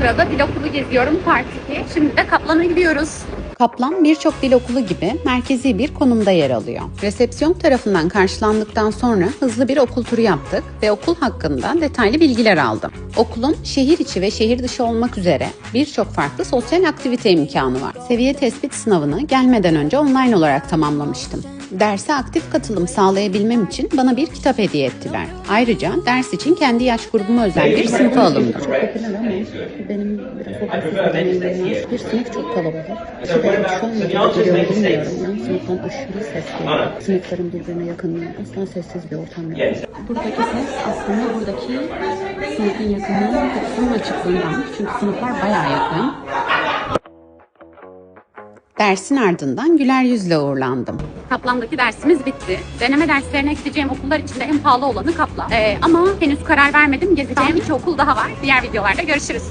Londra'da dil okulu geziyorum Part 2. Şimdi de Kaplan'a gidiyoruz. Kaplan birçok dil okulu gibi merkezi bir konumda yer alıyor. Resepsiyon tarafından karşılandıktan sonra hızlı bir okul turu yaptık ve okul hakkında detaylı bilgiler aldım. Okulun şehir içi ve şehir dışı olmak üzere birçok farklı sosyal aktivite imkanı var. Seviye tespit sınavını gelmeden önce online olarak tamamlamıştım. Derse aktif katılım sağlayabilmem için bana bir kitap hediye ettiler. Ayrıca ders için kendi yaş grubuma özel bir sınıfa alındım. Benim bir sınıf çok kalabalık. Ben şu an bilmiyorum. Yan sınıftan aşırı ses geliyor. Sınıfların birbirine yakın. Asla sessiz bir ortam yok. Buradaki ses aslında buradaki sınıfın yakınlığının kapısının açıklığındanmış. Çünkü sınıflar bayağı yakın. Dersin ardından güler yüzle uğurlandım. Kaplan'daki dersimiz bitti. Deneme derslerine gideceğim okullar içinde en pahalı olanı Kaplan. Ee, ama henüz karar vermedim. Gezeceğim iki okul daha var. Diğer videolarda görüşürüz.